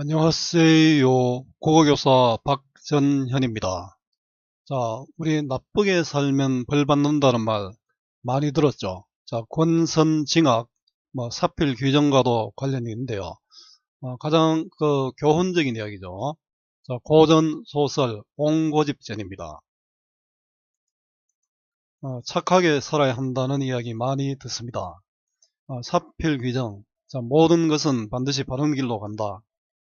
안녕하세요. 국어교사 박전현입니다. 자, 우리 나쁘게 살면 벌 받는다는 말 많이 들었죠. 자, 권선징악, 뭐 사필 규정과도 관련이 있는데요. 어, 가장 그 교훈적인 이야기죠. 자, 고전 소설 옹고집전입니다. 어, 착하게 살아야 한다는 이야기 많이 듣습니다. 어, 사필 규정, 자, 모든 것은 반드시 바른 길로 간다.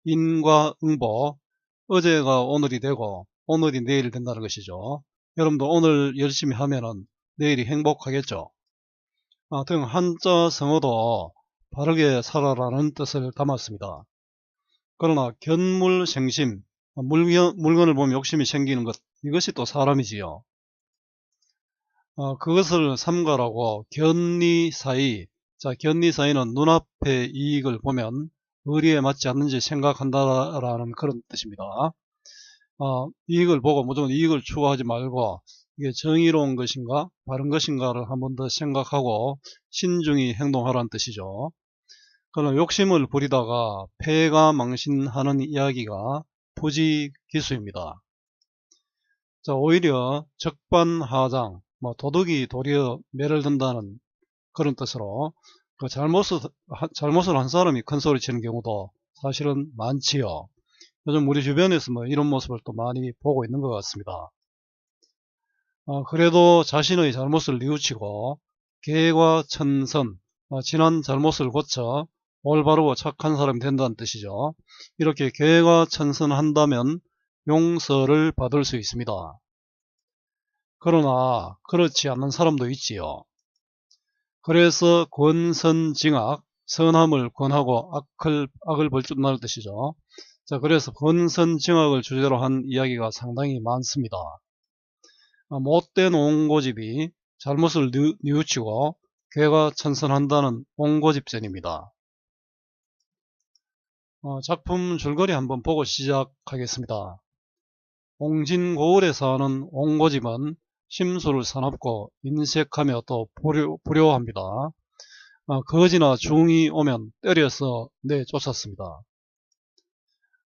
인과응보 어제가 오늘이 되고 오늘이 내일이 된다는 것이죠. 여러분도 오늘 열심히 하면은 내일이 행복하겠죠. 아, 등 한자 성어도 바르게 살아라는 뜻을 담았습니다. 그러나 견물생심 물건, 물건을 보면 욕심이 생기는 것 이것이 또 사람이지요. 어, 그것을 삼가라고 견리사이 자 견리사이는 눈앞의 이익을 보면 의리에 맞지 않는지 생각한다라는 그런 뜻입니다. 어, 이익을 보고 무조건 이익을 추구하지 말고 이게 정의로운 것인가 바른 것인가를 한 번 더 생각하고 신중히 행동하라는 뜻이죠. 그러나 욕심을 부리다가 폐가 망신하는 이야기가 부지기수입니다. 자, 오히려 적반하장, 뭐 도덕이 도리어 매를 든다는 그런 뜻으로 그 잘못을, 잘못을 한 사람이 큰 소리 치는 경우도 사실은 많지요. 요즘 우리 주변에서 뭐 이런 모습을 또 많이 보고 있는 것 같습니다. 어, 그래도 자신의 잘못을 뉘우치고 개과 천선, 어, 지난 잘못을 고쳐 올바르고 착한 사람이 된다는 뜻이죠. 이렇게 개과 천선한다면 용서를 받을 수 있습니다. 그러나 그렇지 않는 사람도 있지요. 그래서 권선징악, 선함을 권하고 악을, 악을 벌준다는 뜻이죠. 자, 그래서 권선징악을 주제로 한 이야기가 상당히 많습니다. 아, 못된 옹고집이 잘못을 뉘우치고 괴가 천선한다는 옹고집전입니다. 어, 작품 줄거리 한번 보고 시작하겠습니다. 옹진고을에 사는 옹고집은 심술을 사납고 인색하며 또 불효, 불효합니다. 어, 거지나 중이 오면 때려서 내쫓았습니다.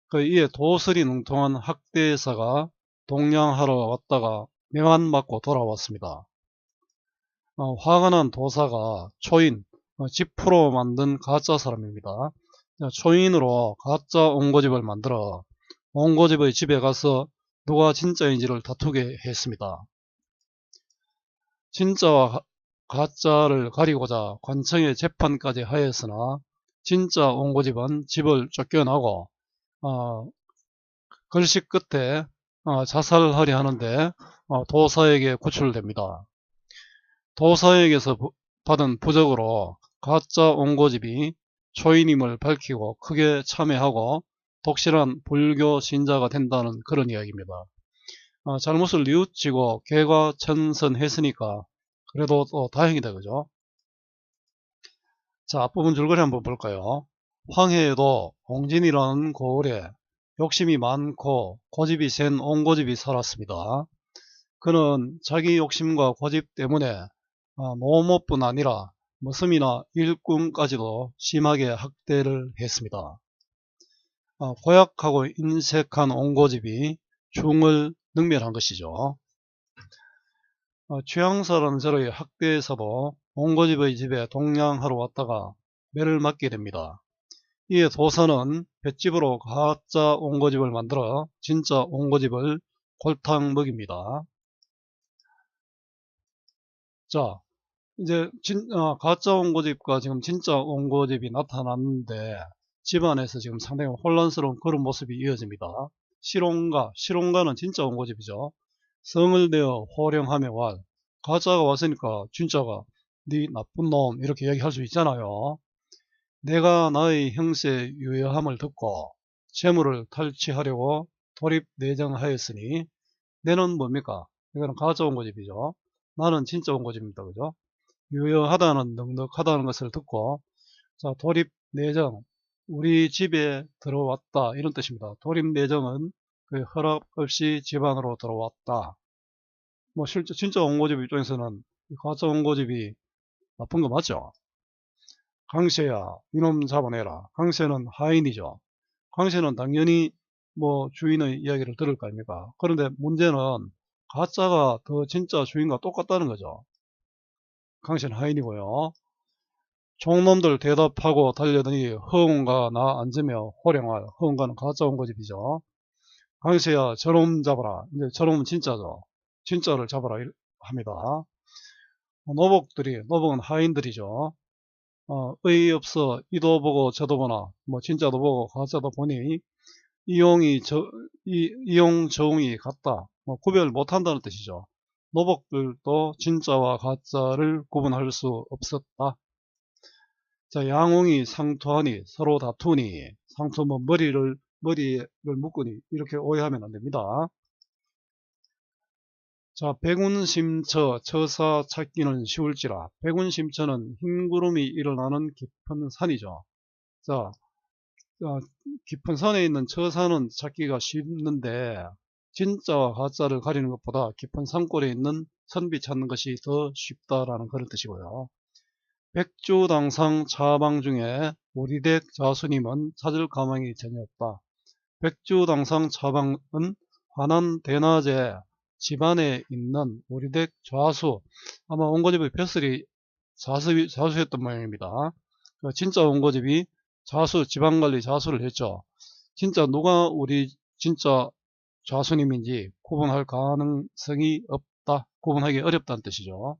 그 이에 도설이 능통한 학대사가 동냥하러 왔다가 명한 맞고 돌아왔습니다. 어, 화가 난 도사가 초인, 어, 지프로 만든 가짜 사람입니다. 초인으로 가짜 옹고집을 만들어 옹고집의 집에 가서 누가 진짜인지를 다투게 했습니다. 진짜와 가짜를 가리고자 관청에 재판까지 하였으나 진짜 옹고집은 집을 쫓겨나고 어, 글씨 끝에 어, 자살하려 하는데 어, 도사에게 구출됩니다. 도사에게서 부, 받은 부적으로 가짜 옹고집이 초인임을 밝히고 크게 참회하고 독실한 불교 신자가 된다는 그런 이야기입니다. 어, 잘못을 뉘우치고 개과 천선했으니까 그래도 또 다행이다 그죠? 자 앞부분 줄거리 한번 볼까요? 황해에도 홍진이라는 고을에 욕심이 많고 고집이 센 옹고집이 살았습니다. 그는 자기 욕심과 고집 때문에 어, 노모뿐 아니라 머슴이나 일꾼까지도 심하게 학대를 했습니다. 어, 고약하고 인색한 옹고집이 중을 능멸한 것이죠. 어, 최양사라는 저의 학대에서도 옹고집의 집에 동냥하러 왔다가 매를 맞게 됩니다. 이에 도사는 볏집으로 가짜 옹고집을 만들어 진짜 옹고집을 골탕 먹입니다. 자, 이제 진, 어, 가짜 옹고집과 지금 진짜 옹고집이 나타났는데 집안에서 지금 상당히 혼란스러운 그런 모습이 이어집니다. 실용가, 실용가는 진짜 원고집이죠. 성을 내어 호령하며 왈. 가짜가 왔으니까 진짜가 네 나쁜 놈 이렇게 얘기할 수 있잖아요. 내가 나의 형세 유효함을 듣고 재물을 탈취하려고 돌입 내정하였으니 내는 뭡니까? 이거는 가짜 원고집이죠. 나는 진짜 원고집입니다. 그죠? 유효하다는 넉넉하다는 것을 듣고 자 돌입 내정 우리 집에 들어왔다 이런 뜻입니다. 돌입내정은 그 허락 없이 집 안으로 들어왔다. 뭐 실제 진짜 원고집 입장에서는 가짜 원고집이 나쁜 거 맞죠? 강세야 이놈 잡아내라. 강세는 하인이죠. 강씨는 당연히 뭐 주인의 이야기를 들을 거 아닙니까? 그런데 문제는 가짜가 더 진짜 주인과 똑같다는 거죠. 강씨는 하인이고요. 종놈들 대답하고 달려드니 허웅과 나 앉으며 호령할 허웅과는 가짜 온거집이죠. 강씨야 저놈 잡아라. 이제 저놈은 진짜죠. 진짜를 잡아라 일- 합니다. 노복들이 노복은 하인들이죠. 어, 의 없어 이도 보고 저도 보나 뭐 진짜도 보고 가짜도 보니 이용이 저 이, 이용 저용이 같다. 뭐 구별 못한다는 뜻이죠. 노복들도 진짜와 가짜를 구분할 수 없었다. 자, 양홍이 상투하니 서로 다투니 상투면 머리를 머리를 묶으니 이렇게 오해하면 안 됩니다. 자, 백운심처 처사 찾기는 쉬울지라 백운심처는 흰 구름이 일어나는 깊은 산이죠. 자, 어, 깊은 산에 있는 처사는 찾기가 쉽는데 진짜와 가짜를 가리는 것보다 깊은 산골에 있는 선비 찾는 것이 더 쉽다라는 그런 뜻이고요. 백주당상 차방 중에 우리댁 자수님은 찾을 가망이 전혀 없다. 백주당상 차방은 환한 대낮에 집안에 있는 우리댁 좌수 아마 온고집의 벼슬이 자수, 자수였던 모양입니다. 그 진짜 온고집이 자수 지방관리 자수를 했죠. 진짜 누가 우리 진짜 좌수님인지 구분할 가능성이 없다. 구분하기 어렵다는 뜻이죠.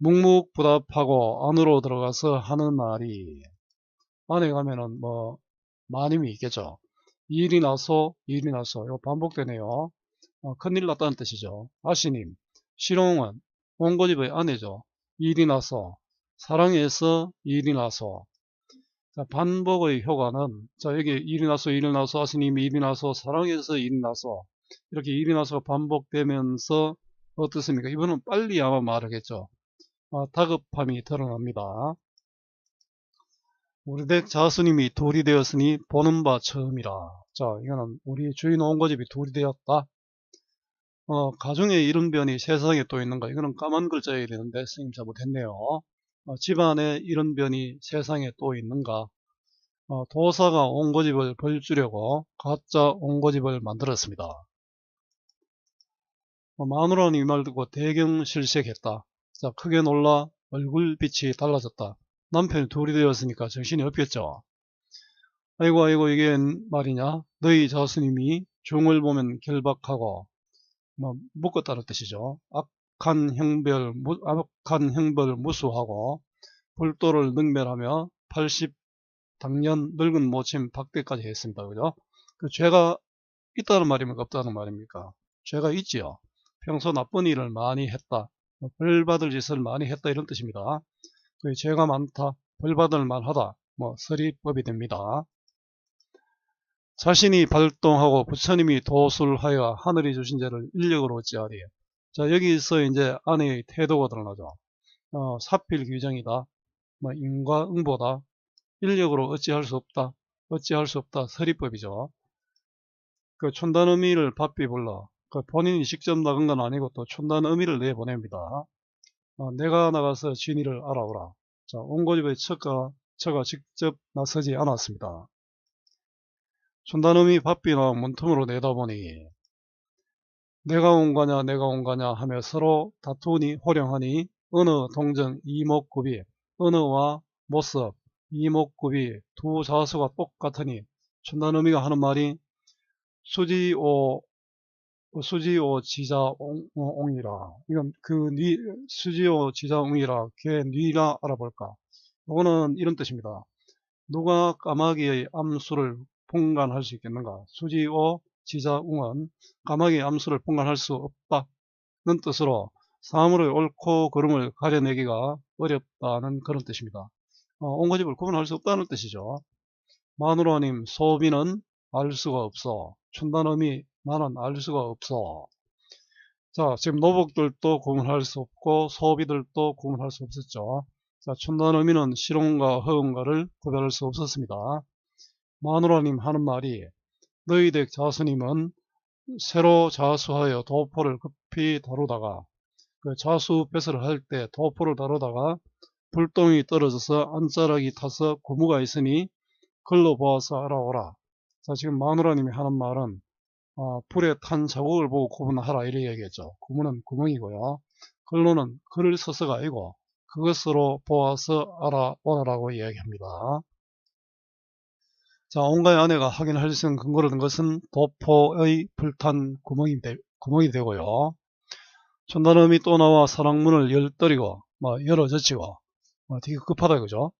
묵묵부답하고 안으로 들어가서 하는 말이 안에 가면은 뭐 마님이 있겠죠. 일이 나서 일이 나서 이거 반복되네요. 어, 큰일 났다는 뜻이죠. 아시님 실용은 원고집의 아내죠. 일이 나서 사랑해서 일이 나서 자, 반복의 효과는 자 여기 일이 나서 일이 나서 아시님이 일이 나서 사랑해서 일이 나서 이렇게 일이 나서 반복되면서 어떻습니까? 이분은 빨리 아마 말하겠죠. 아, 다급함이 드러납니다. 우리 댁 자수님이 돌이 되었으니 보는 바 처음이라. 자, 이거는 우리 주인 온 고집이 돌이 되었다. 어, 가중에 이런 변이 세상에 또 있는가? 이거는 까만 글자여야 되는데 스님 잘못했네요. 어, 집안에 이런 변이 세상에 또 있는가? 어, 도사가 온 고집을 벌주려고 가짜 온 고집을 만들었습니다. 어, 마누라는 이 말 듣고 대경 실색했다. 자, 크게 놀라 얼굴빛이 달라졌다. 남편이 둘이 되었으니까 정신이 없겠죠. 아이고 아이고 이게 말이냐 너희 자수님이 종을 보면 결박하고 뭐 묶었다는 뜻이죠. 악한 형벌 악한 형벌을 무수하고 불도를 능멸하며 80 당년 늙은 모침 박대까지 했습니다. 그죠? 그 죄가 있다는 말입니까 없다는 말입니까? 죄가 있지요. 평소 나쁜 일을 많이 했다. 뭐벌 받을 짓을 많이 했다 이런 뜻입니다. 그 죄가 많다, 벌 받을 만하다, 뭐 서리법이 됩니다. 자신이 발동하고 부처님이 도술하여 하늘이 주신 죄를 인력으로 어찌하리. 자 여기서 이제 아내의 태도가 드러나죠. 어, 사필 규정이다, 뭐 인과응보다, 인력으로 어찌할 수 없다, 어찌할 수 없다 서리법이죠. 그 촌단 의미를 바삐 불러 그 본인이 직접 나간 건 아니고 또 촌단 의미를 내보냅니다. 어, 내가 나가서 진위를 알아오라. 자, 온고집의 처가, 처가 직접 나서지 않았습니다. 촌단음이 바삐나 문틈으로 내다보니 내가 온 거냐 내가 온 거냐 하며 서로 다투니 호령하니 어느 동정 이목구비 어느와 모습 이목구비 두 자수가 똑같으니 촌단음이가 하는 말이 수지오 수지오 지자 옹 이라. 이건 그 니, 수지오 지자 옹이라 걔 니라 알아볼까? 이거는 이런 뜻입니다. 누가 까마귀의 암수를 봉간할 수 있겠는가? 수지오 지자 웅은 까마귀의 암수를 봉간할 수 없다는 뜻으로 사물의 옳고 그름을 가려내기가 어렵다는 그런 뜻입니다. 어, 온고집을 구분할 수 없다는 뜻이죠. 마누라님 소비는 알 수가 없어. 춘단음이 나는 알 수가 없어. 자, 지금 노복들도 구분할 수 없고 소비들도 구분할 수 없었죠. 자, 춘단 의미는 실용과 허응과를 구별할 수 없었습니다. 마누라님 하는 말이 너희 댁 자수님은 새로 자수하여 도포를 급히 다루다가 그 자수 배설을 할 때 도포를 다루다가 불똥이 떨어져서 안자락이 타서 고무가 있으니 글로 보아서 알아오라. 자, 지금 마누라님이 하는 말은 어, 불에 탄 자국을 보고 구분하라 이렇게 얘기했죠. 구문은 구멍이고요. 글로는 글을 써서가 아니고 그것으로 보아서 알아보라고 이야기합니다. 자, 온가의 아내가 확인할 수 있는 근거를 든 것은 도포의 불탄 구멍이, 되, 구멍이 되고요. 전단음이 또 나와 사랑문을 열떠리고 뭐 열어젖히고 뭐 되게 급하다 그죠?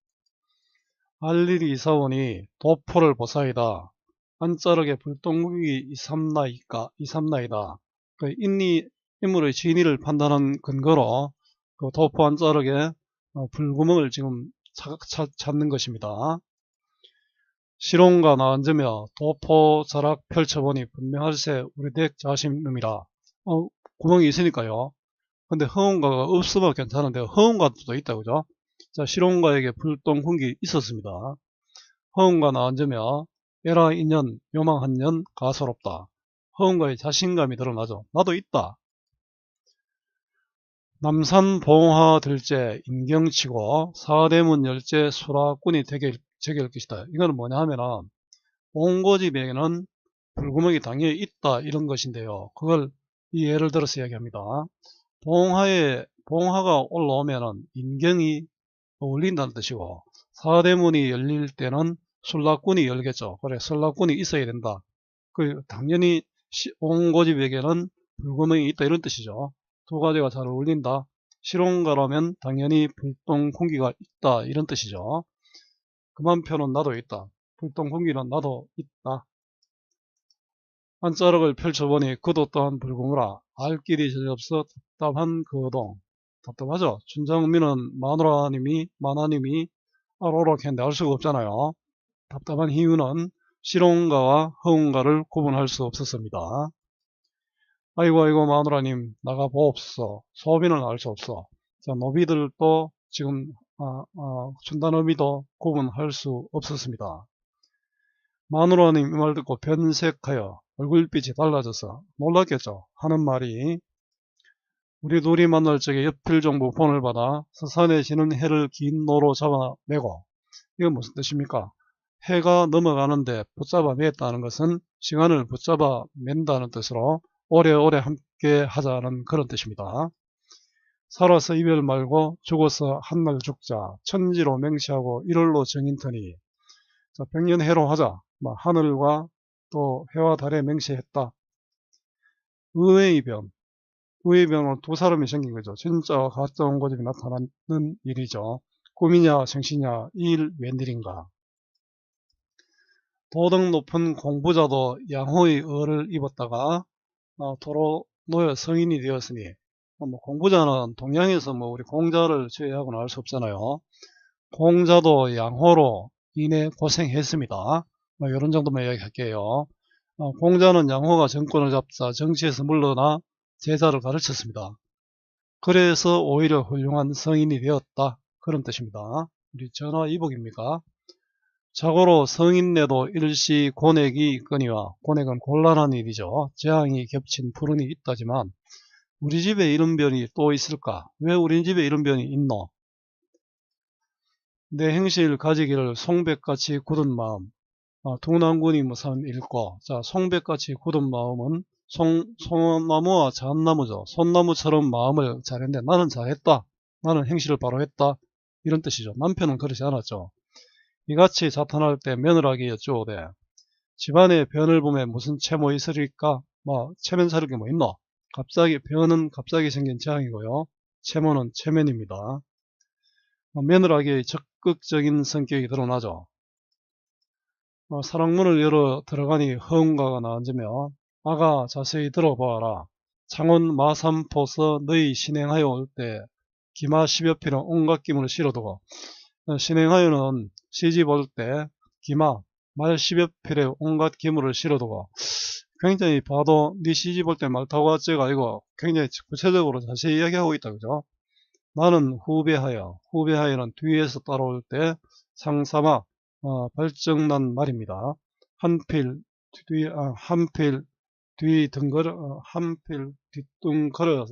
알릴이 이사원이 도포를 보사이다. 안자르게 불똥국이 이삼나이까 이삼나이다. 그 인리 인물의 진위를 판단한 근거로 그 도포 안자르게 어, 불구멍을 지금 찾는 것입니다. 실온과 나앉으며 도포 자락 펼쳐보니 분명할세 우리 댁 자신음이라. 어, 구멍이 있으니까요. 근데 허운가가 없으면 괜찮은데 허운가도 있다 그죠? 자 실온가에게 불똥 훈기 있었습니다. 허운가 나앉으며 에라 인연 요망한 년 가소롭다. 허운가의 자신감이 드러나죠. 나도 있다. 남산 봉화 들제 인경치고 사대문 열제 수라꾼이 되게 제기할 것이다. 이거는 뭐냐 하면은 옹고집에게는 불구멍이 당연히 있다 이런 것인데요. 그걸 이 예를 들어서 이야기합니다. 봉화에 봉화가 올라오면은 인경이 어울린다는 뜻이고 사대문이 열릴 때는 술락군이 열겠죠. 그래 설락군이 있어야 된다. 그 당연히 옹고집에게는 불구멍이 있다 이런 뜻이죠. 두 가지가 잘 어울린다. 실온가라면 당연히 불똥 공기가 있다 이런 뜻이죠. 그만 표는 나도 있다. 불똥 공기는 나도 있다. 한자락을 펼쳐보니 그도 또한 불구무라 알 길이 전혀 없어 답답한 그동 답답하죠. 춘장민은 마누라님이 마나님이 알오라 했는데 알 수가 없잖아요. 답답한 이유는 실온가와 허운가를 구분할 수 없었습니다. 아이고 아이고 마누라님 나가 보옵소 소비는 알 수 없어 자 노비들도 지금 아, 아, 준다노비도 구분할 수 없었습니다. 마누라님 이 말 듣고 변색하여 얼굴빛이 달라져서 놀랐겠죠. 하는 말이 우리 둘이 만날 적에 옆필 정보 폰을 받아 서산에 지는 해를 긴 노로 잡아내고 이건 무슨 뜻입니까? 해가 넘어가는데 붙잡아 맸다는 것은 시간을 붙잡아 맨다는 뜻으로 오래오래 함께 하자는 그런 뜻입니다. 살아서 이별 말고 죽어서 한날 죽자 천지로 맹시하고 일월로 정인터니 자, 백년해로 하자 뭐 하늘과 또 해와 달에 맹시했다. 의외의 변 의외의 변으로 두 사람이 생긴 거죠. 진짜와 가짜 원고집이 나타나는 일이죠. 꿈이냐 생시냐 이 일 웬일인가 도덕 높은 공부자도 양호의 의를 입었다가 어, 도로 놓여 성인이 되었으니 어, 뭐 공부자는 동양에서 뭐 우리 공자를 제외하고는 알 수 없잖아요. 공자도 양호로 인해 고생했습니다. 뭐 이런 정도만 이야기할게요. 어, 공자는 양호가 정권을 잡자 정치에서 물러나 제자를 가르쳤습니다. 그래서 오히려 훌륭한 성인이 되었다. 그런 뜻입니다. 우리 전화 이복입니까? 자고로 성인내도 일시 고액이 있거니와 고액은 곤란한 일이죠. 재앙이 겹친 불운이 있다지만 우리 집에 이런 변이 또 있을까? 왜 우리 집에 이런 변이 있노? 내 행실 가지기를 송백같이 굳은 마음 어, 동남군이 무산 읽고 자 송백같이 굳은 마음은 송, 소나무와 잣나무죠. 손나무처럼 마음을 잘했는데 나는 잘했다. 나는 행실을 바로 했다. 이런 뜻이죠. 남편은 그러지 않았죠. 이같이 나타날 때 며느라기 여쭈오되 집안에 변을 보면 무슨 채모 있으리까? 뭐 체면사를 게뭐 있노? 갑자기 변은 갑자기 생긴 재앙이고요. 채모는 체면입니다. 뭐 며느라기의 적극적인 성격이 드러나죠. 어, 사랑문을 열어 들어가니 허웅가가 나앉으며 아가 자세히 들어보아라. 창원 마삼포서 너희 신행하여 올 때 기마 십여 필은 온갖 기물을 실어두고 어, 신행하여는 시집 올 때 기마 말 10여 필에 온갖 기물을 실어두고 굉장히 봐도 네 시집 올 때 말 타고 왔지가 아니고 굉장히 구체적으로 자세히 이야기하고 있다 그죠? 나는 후배하여 후배하여는 뒤에서 따라올 때 상사마 어, 발정난 말입니다. 한필 뒤 아, 한필 뒤 등걸어 어, 한필 뒷둥걸어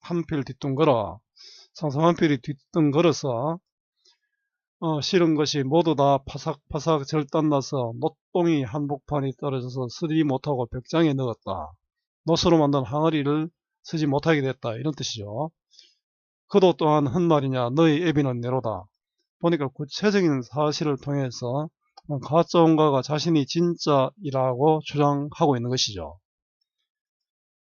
한필 뒷둥걸어 상사 한필이 뒷둥걸어서 어, 실은 것이 모두 다 파삭파삭 절단나서 노똥이 한복판이 떨어져서 쓰지 못하고 벽장에 넣었다. 노스로 만든 항아리를 쓰지 못하게 됐다. 이런 뜻이죠. 그도 또한 헛말이냐 너희 애비는 내로다. 보니까 구체적인 사실을 통해서 가짜온가가 자신이 진짜이라고 주장하고 있는 것이죠.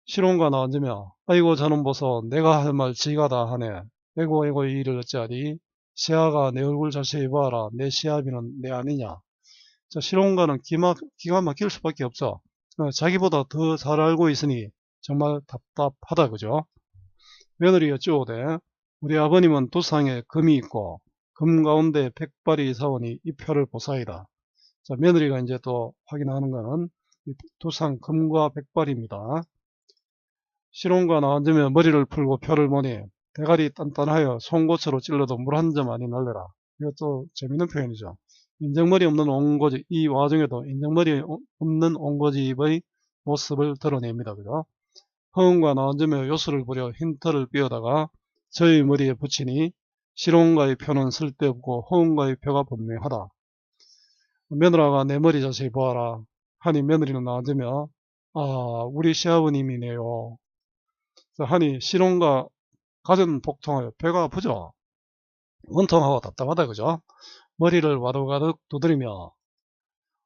실온가 나앉으며 아이고 저는 보소 내가 할 말 지가 다 하네. 에고 에고 이 일을 어찌하리 시아가 내 얼굴 자세히 봐라 내 시아비는 내 아니냐. 자, 실온가는 기막, 기가 막힐 수밖에 없어. 어, 자기보다 더 잘 알고 있으니 정말 답답하다 그죠? 며느리 여쭈오되 우리 아버님은 두상에 금이 있고 금 가운데 백발이 사오니 이 표를 보사이다. 자, 며느리가 이제 또 확인하는 거는 두상 금과 백발입니다. 실온과 나앉으며 머리를 풀고 표를 보니 대가리 단단하여 송곳으로 찔러도 물 한 점 아니 날려라. 이것도 재밌는 표현이죠. 인정머리 없는 옹고집, 이 와중에도 인정머리 없는 옹고집의 모습을 드러냅니다. 그죠? 허은과 나앉으며 요술을 부려 힌트를 삐어다가 저희 머리에 붙이니 실온과의 표는 쓸데없고 허은과의 표가 분명하다. 며느라가 내 머리 자세히 보아라. 하니 며느리는 나앉으며 아 우리 시아버님이네요. 하니 실온과 가전 복통하여 배가 아프죠. 원통하고 답답하다 그죠? 머리를 와도가득 두드리며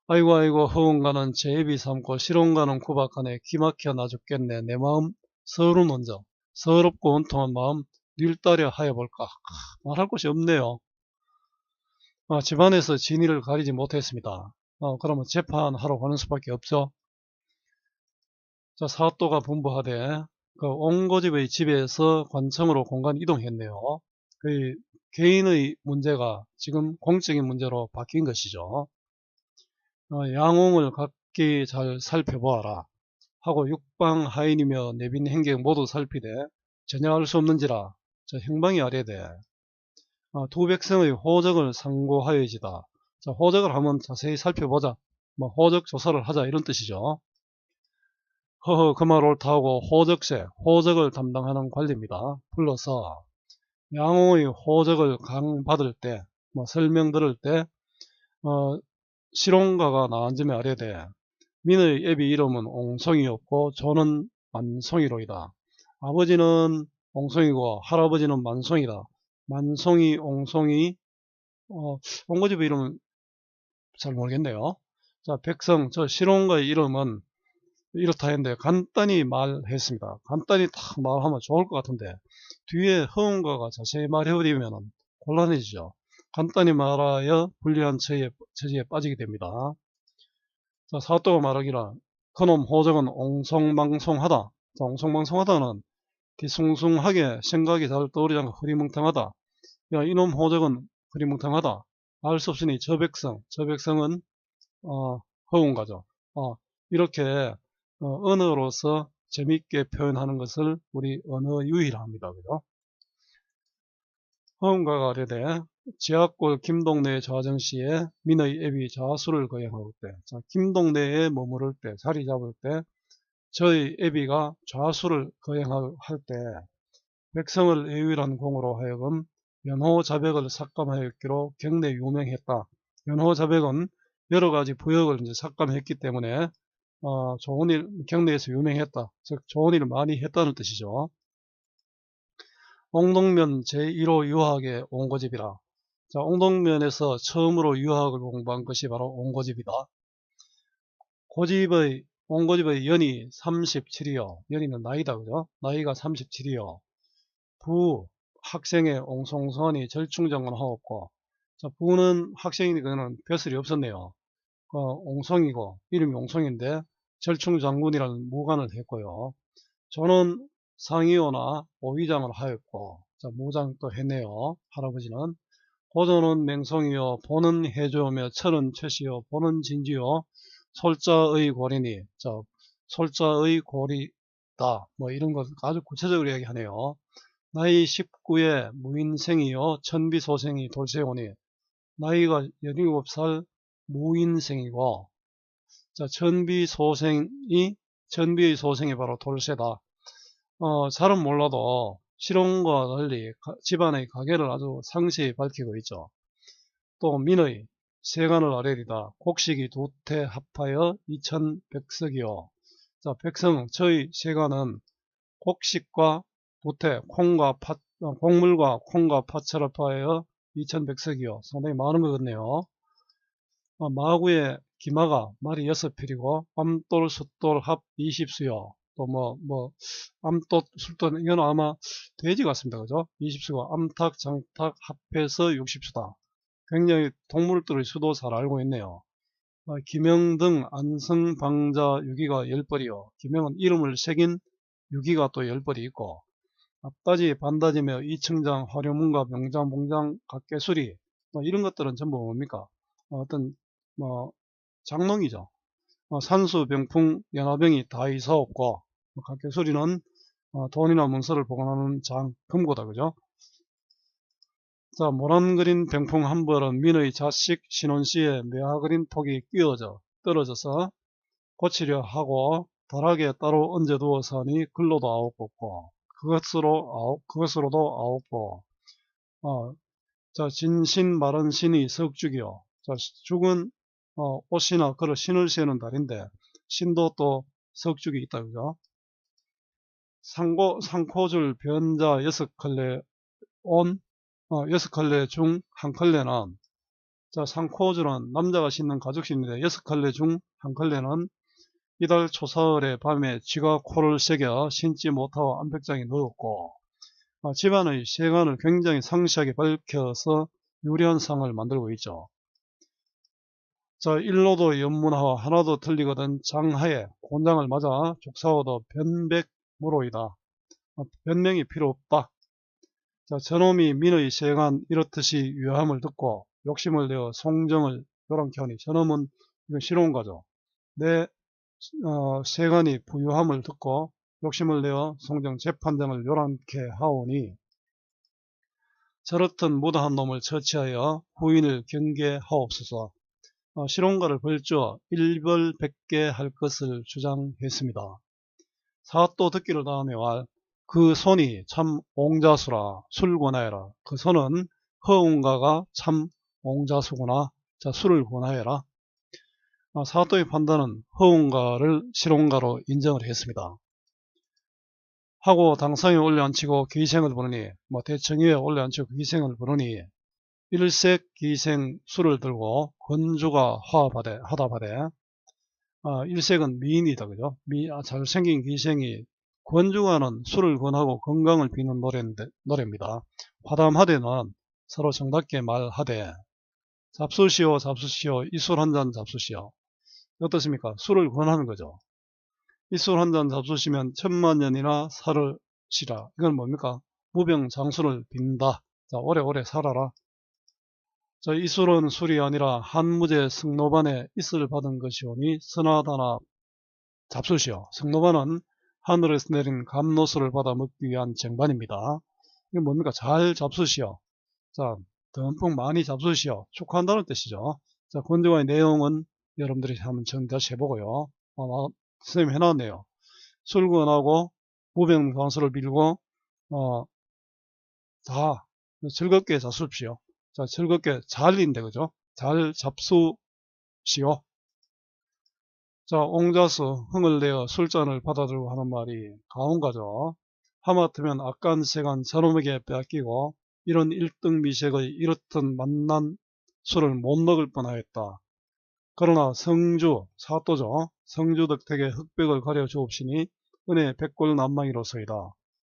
아이고 아이고 허운가는 제 입이 삼고 실온가는 구박하네. 기막혀 나 죽겠네. 내 마음 서른 원정 서럽고 원통한 마음 닐따려 하여볼까? 말할 것이 없네요. 아, 집안에서 진위를 가리지 못했습니다. 아, 그러면 재판하러 가는 수밖에 없죠? 자 사또가 분부하되 그 옹고집의 집에서 관청으로 공간 이동했네요. 그 개인의 문제가 지금 공적인 문제로 바뀐 것이죠. 어, 양홍을 각기 잘 살펴보아라 하고 육방 하인이며 내빈 행객 모두 살피되 전혀 알 수 없는지라 저 행방이 아래되 어, 두 백성의 호적을 상고하여지다. 자, 호적을 한번 자세히 살펴보자. 뭐 호적 조사를 하자 이런 뜻이죠. 허허 그말 옳다고 호적세, 호적을 담당하는 관리입니다. 불러서 양호의 호적을 강받을 때, 뭐 설명 들을 때 어, 실용가가 나앉으며 아래되 민의 애비 이름은 옹송이였고 저는 만송이로이다. 아버지는 옹송이고 할아버지는 만송이다. 만송이, 옹송이, 어, 옹거집 이름은 잘 모르겠네요. 자, 백성, 저 실용가의 이름은 이렇다 했는데 간단히 말했습니다. 간단히 딱 말하면 좋을 것 같은데 뒤에 허운가가 자세히 말해버리면 곤란해지죠. 간단히 말하여 불리한 처지에, 처지에 빠지게 됩니다. 자, 사또가 말하기라 그놈 호적은 옹성망송하다. 자, 옹성망송하다는 뒤숭숭하게 생각이 잘 떠오르지 않고 흐리멍텅하다. 야, 이놈 호적은 흐리멍텅하다. 알 수 없으니 저 백성, 저 백성은 어, 허운가죠. 어, 이렇게 어, 언어로서 재밌게 표현하는 것을 우리 언어 유희라 합니다. 그죠? 허음과 가려되 지하골 김동래 좌정시에 민의 애비 자수를 거행할 때, 자, 김동래에 머무를 때, 자리 잡을 때, 저희 애비가 좌수를 거행할 때, 백성을 애위란 공으로 하여금 연호자백을 삭감하였기로 경내 유명했다. 연호자백은 여러 가지 부역을 이제 삭감했기 때문에 어, 좋은 일, 경내에서 유명했다. 즉, 좋은 일을 많이 했다는 뜻이죠. 옹동면 제1호 유학의 옹고집이라. 자, 옹동면에서 처음으로 유학을 공부한 것이 바로 옹고집이다. 고집의, 옹고집의 연이 37이요. 연이는 나이다, 그죠? 나이가 37이요. 부, 학생의 옹송선이 절충정언하였고, 자, 부는 학생이니 그는 벼슬이 없었네요. 어, 옹성이고 이름이 옹성인데 절충장군이라는 무관을 했고요. 저는 상의호나 오위장을 하였고 자, 무장도 했네요. 할아버지는 고전은 맹성이요 보는 해조며 철은 최시요 보는 진지요 솔자의 고리니 자, 솔자의 고리다 뭐 이런 것 아주 구체적으로 이야기하네요. 나이 19에 무인생이요 천비소생이 돌세오니 나이가 17살 무인생이고 자, 천비 소생이 천비의 소생이 바로 돌쇠다. 어, 잘은 몰라도 실온과 달리 가, 집안의 가계를 아주 상세히 밝히고 있죠. 또 민의 세간을 아뢰리다. 곡식이 두 태 합하여 2100석이요. 자, 백성, 저희 세간은 곡식과 두태, 콩과 팥, 어, 곡물과 콩과 팥을 합하여 2100석이요. 상당히 많은 것 같네요. 어, 마구의 기마가 말이 6필이고, 암돌, 숫돌 합 20수요. 또 뭐, 뭐, 암돌, 숫돌, 이건 아마 돼지 같습니다. 그죠? 20수고, 암탉, 장탉 합해서 60수다. 굉장히 동물들의 수도 잘 알고 있네요. 어, 김영 등 안성 방자 유기가 10벌이요. 김영은 이름을 새긴 유기가 또 10벌이 있고 앞다지 반다지며 이층장 화룡문과 명장 봉장 각개수리 뭐 이런 것들은 전부 뭡니까 어, 어떤 뭐 장롱이죠. 어, 산수 병풍 연화병이 다 이사없고 뭐 각개수리는 어, 돈이나 문서를 보관하는 장 금고다 그죠. 자, 모란 그린 병풍 한 벌은 민의 자식 신혼시에 매화 그린 톡이 끼어져 떨어져서 고치려 하고 다락에 따로 얹어 두어서니 글로도 아홉 뽑고 그것으로 아홉 그것으로도 아홉 보. 어, 자 진신 마른 신이 석죽이요. 자 죽은 어, 옷이나 그릇 신을 세는 달인데 신도 또 석죽이 있다 그죠? 상고 상코줄 변자 여섯 컬레 온 어, 여섯 컬레 중 한 컬레는 자 상코줄은 남자가 신는 가죽신인데 여섯 컬레 중 한 컬레는 이달 초사흘의 밤에 쥐가 코를 새겨 신지 못하고 안백장에 넣었고 어, 집안의 세간을 굉장히 상시하게 밝혀서 유리한 상을 만들고 있죠. 자 일로도 연문하와 하나도 틀리거든 장하에 곤장을 맞아 족사오도 변백무로이다. 어, 변명이 필요 없다. 자, 저놈이 민의 세간 이렇듯이 유함을 듣고 욕심을 내어 송정을 요란케 하니 저놈은 이건 싫어온 거죠. 내 어, 세간이 부유함을 듣고 욕심을 내어 송정 재판장을 요란케 하오니 저렇듯 무다한 놈을 처치하여 후인을 경계하옵소서 어, 실온가를 벌주어 일벌백계 할 것을 주장했습니다. 사또 듣기를 다음에 왈그 손이 참 옹자수라 술권하여라. 그 손은 허웅가가 참 옹자수구나. 자 술을 권하여라. 아, 사도의 판단은 허웅가를 실온가로 인정을 했습니다. 하고 당상에 올려앉히고 기생을 부르니 뭐 대청위에 올려앉히고 기생을 부르니 일색 기생 술을 들고 건주가 화하되 하다바되 아, 일색은 미인이다 그죠? 미, 아, 잘생긴 기생이 권중하는 술을 권하고 건강을 비는 노래인데, 노래입니다. 화담하되는 서로 정답게 말하되 잡수시오 잡수시오 이 술 한 잔 잡수시오 어떻습니까? 술을 권하는 거죠. 이 술 한 잔 잡수시면 천만 년이나 살으시라 이건 뭡니까? 무병장수를 빈다. 자 오래오래 살아라. 자, 이 술은 술이 아니라 한무제 승노반에 있을 받은 것이오니 선하다나 잡수시오. 승노반은 하늘에서 내린 감노수를 받아 먹기 위한 쟁반입니다. 이게 뭡니까? 잘 잡수시오. 자, 듬뿍 많이 잡수시오. 축하한다는 뜻이죠. 자, 권대관의 내용은 여러분들이 한번 정다시 해보고요. 어, 선생님 해놨네요. 술권하고 무병광수를 빌고 어, 다 즐겁게 잡수십시오. 자, 즐겁게 잘인데 그죠? 잘 잡수시오. 자, 옹자수, 흥을 내어 술잔을 받아들고 하는 말이 가온가죠. 하마터면 악간 세간 저놈에게 빼앗기고 이런 1등 미색의 이렇듯 만난 술을 못 먹을 뻔하였다. 그러나 성주, 사또죠. 성주 덕택에 흑백을 가려 주옵시니 은혜 백골 난망이로소이다.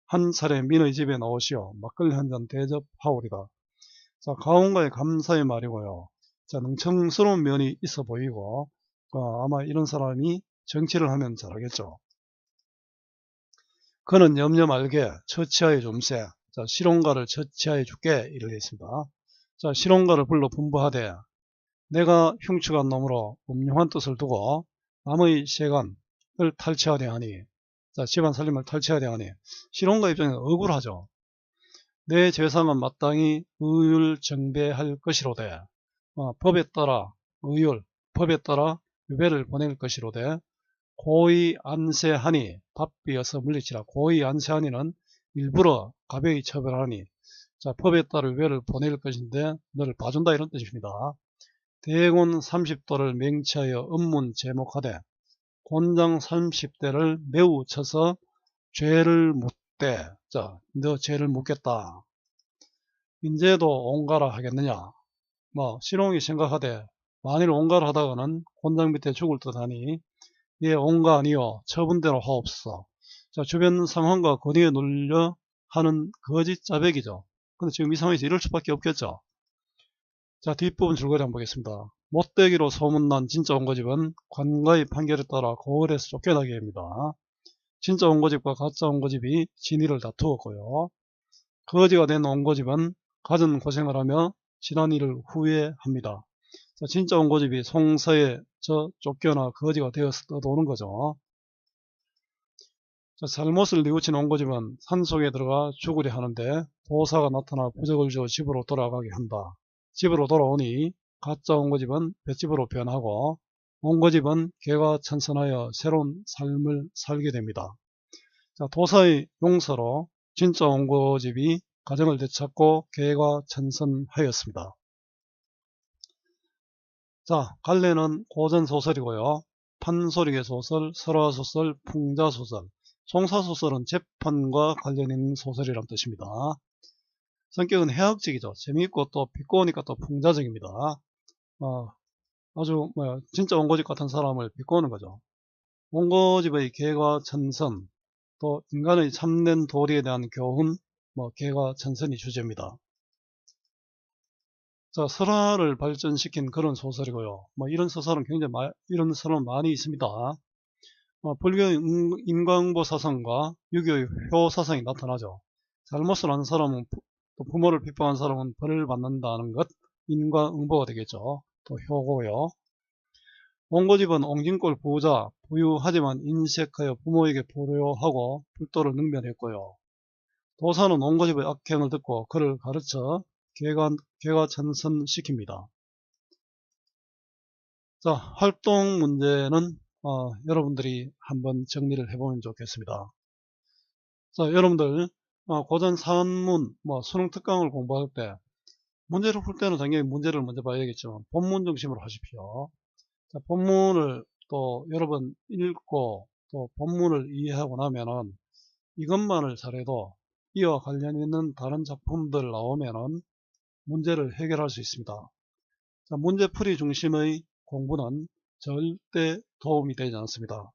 한 차례 민의 집에 나오시어 막걸리 한 잔 대접하오리다. 자, 가온가의 감사의 말이고요. 자, 능청스러운 면이 있어 보이고 어, 아마 이런 사람이 정치를 하면 잘하겠죠. 그는 염려 말게 처치하여 좀세 자, 실온가를 처치하여 줄게 이를 했습니다. 자, 실온가를 불러 분부하되 내가 흉측한 놈으로 음흉한 뜻을 두고 남의 세간을 탈취하려 하니 자, 집안 살림을 탈취하려 하니 실온가 입장에서 억울하죠. 내 재산은 마땅히 의율 정배할 것이로되 어, 법에 따라 의율, 법에 따라 유배를 보낼 것이로되 고의 안세하니 밥비어서 물리치라 고의 안세하니는 일부러 가벼이 처벌하니 자, 법에 따라 외를 보낼 것인데 너를 봐준다 이런 뜻입니다. 대곤 30도를 맹치하여 업문 제목하되 곤장 30대를 매우 쳐서 죄를 묻 되 자, 너 죄를 묻겠다. 인제도 온가라 하겠느냐? 뭐 신홍이 생각하되 만일 온가를 하다가는 곤장 밑에 죽을 듯 하니 예 온가 아니요 처분대로 하옵소서. 자 주변 상황과 권위에 눌려 하는 거짓 짜백이죠. 근데 지금 이 상황에서 이럴 수밖에 없겠죠. 자 뒷부분 줄거리 한번 보겠습니다. 못되기로 소문난 진짜 온거집은 관가의 판결에 따라 고을에서 쫓겨나게 합니다. 진짜 온거집과 가짜 온거집이 진위를 다투었고요. 거지가 된 온거집은 갖은 고생을 하며 지난 일을 후회합니다. 자, 진짜 온고집이 송사에 저 쫓겨나 거지가 되어서 떠도는 거죠. 자, 잘못을 뉘우친 온고집은 산속에 들어가 죽으려 하는데 보사가 나타나 부적을 주어 집으로 돌아가게 한다. 집으로 돌아오니 가짜 온고집은 뱃집으로 변하고 온고집은 개가 천선하여 새로운 삶을 살게 됩니다. 자, 도사의 용서로 진짜 온고집이 가정을 되찾고 개가 천선하였습니다. 자, 갈래는 고전소설이고요. 판소리계 소설, 설화소설, 풍자소설, 송사소설은 재판과 관련 있는 소설이란 뜻입니다. 성격은 해학적이죠. 재미있고 또 비꼬우니까 또 풍자적입니다. 어, 아주 뭐 진짜 원고집 같은 사람을 비꼬는 거죠. 원고집의 개과 천선, 또 인간의 참된 도리에 대한 교훈, 뭐 개가 천선이 주제입니다. 자, 설화를 발전시킨 그런 소설이고요. 뭐 이런 소설은 굉장히 마, 이런 소설은 많이 있습니다. 어, 불교의 인광보 사상과 유교의 효 사상이 나타나죠. 잘못을 한 사람은 또 부모를 비판한 사람은 벌을 받는다는 것 인과응보가 되겠죠. 또 효고요. 원고집은 옹진골 부자 부유하지만 인색하여 부모에게 불효하고 불도를 능멸했고요. 도사는 원고집의 악행을 듣고 그를 가르쳐 개가, 개가천선시킵니다. 자, 활동 문제는 어, 여러분들이 한번 정리를 해보면 좋겠습니다. 자, 여러분들 어, 고전 산문, 뭐 수능 특강을 공부할 때 문제를 풀 때는 당연히 문제를 먼저 봐야겠지만 본문 중심으로 하십시오. 자, 본문을 또 여러 번 읽고 또 본문을 이해하고 나면은 이것만을 잘해도 이와 관련 있는 다른 작품들 나오면은 문제를 해결할 수 있습니다. 자, 문제풀이 중심의 공부는 절대 도움이 되지 않습니다.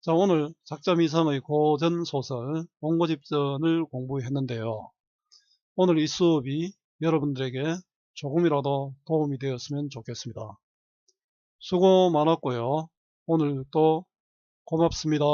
자, 오늘 작점 이상의 고전 소설 원고집전을 공부했는데요. 오늘 이 수업이 여러분들에게 조금이라도 도움이 되었으면 좋겠습니다. 수고 많았고요. 오늘도 고맙습니다.